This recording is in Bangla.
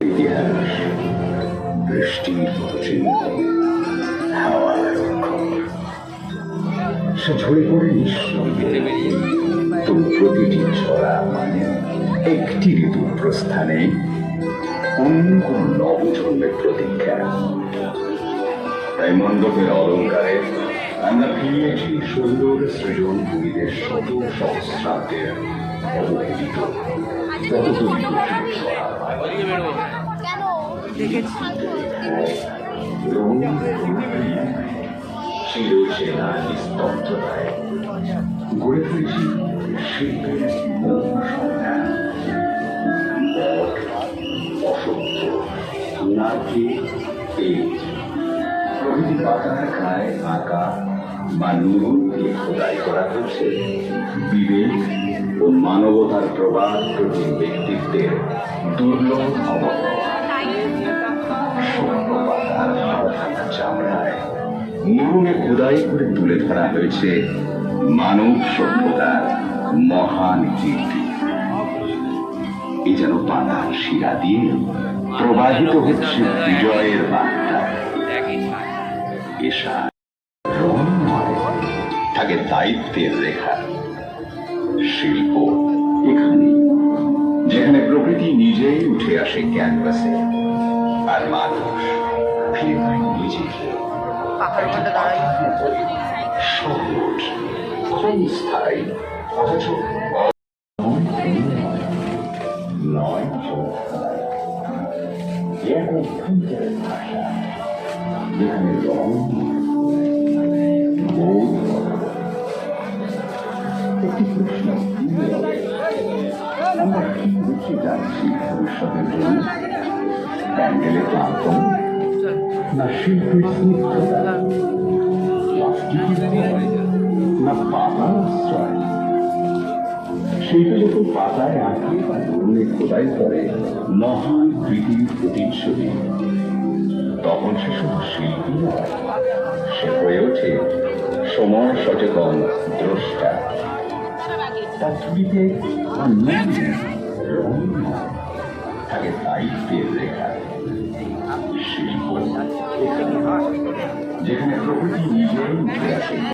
Yeah. চিহ্ন হাওয়ার সে ঝরে পড়ে নিঃসঙ্গে তবু প্রতিটি ছড়া মানে একটি ঋতুর প্রস্থানে অন্য কোন নবজন্মের প্রতীক্ষা। তাই মণ্ডপের অলঙ্কারে আমরা ফিরিয়েছি সুন্দর সৃজন ভূমিদের শত সহস্রাব্দের অবহেলিত পদতলিত ছড়া ছিল সেনা নিস্তব্ধতায় শিল্পের অসত্য নাকি তেজ প্রভৃতি পাতার গায়ে আঁকা বা খোদাই করা হয়েছে বিবেক ও মানবতার প্রবাদ প্রতি ব্যক্তিত্বের দুর্লভ অবদান মরুণে খোদাই করে তুলে ধরা হয়েছে মানব সভ্যতার মহান কীর্তি। এ যেন পাতার শিরা দিয়ে প্রবাহিত হচ্ছে বিজয়ের বার্তা। এসা থাকে দায়িত্বের রেখা, শিল্প এখানে, যেখানে প্রকৃতি নিজেই উঠে আসে ক্যানভাসে, আর মানুষ ফিরে নিজেকে পাখার মধ্যে দাঁড়াই। যেখানে রং একটি প্রশ্ন আমরা কি প্যান্ডেলে ক্লান্ত না শিল্পের স্নিগ্ধতা না পাতার আশ্রয় শিল্পী পাতায় আঁকে বা ধরুনে খোদাই করে মহান কৃতির প্রতিচ্ছবি তখন সে শুধু শিল্পী নয় সে হয়ে ওঠে সময় সচেতন দ্রষ্টা তার ছবিতে রং থাকে দায়িত্বের রেখা যেখানে প্রকৃতি নিজেই উঠে আসে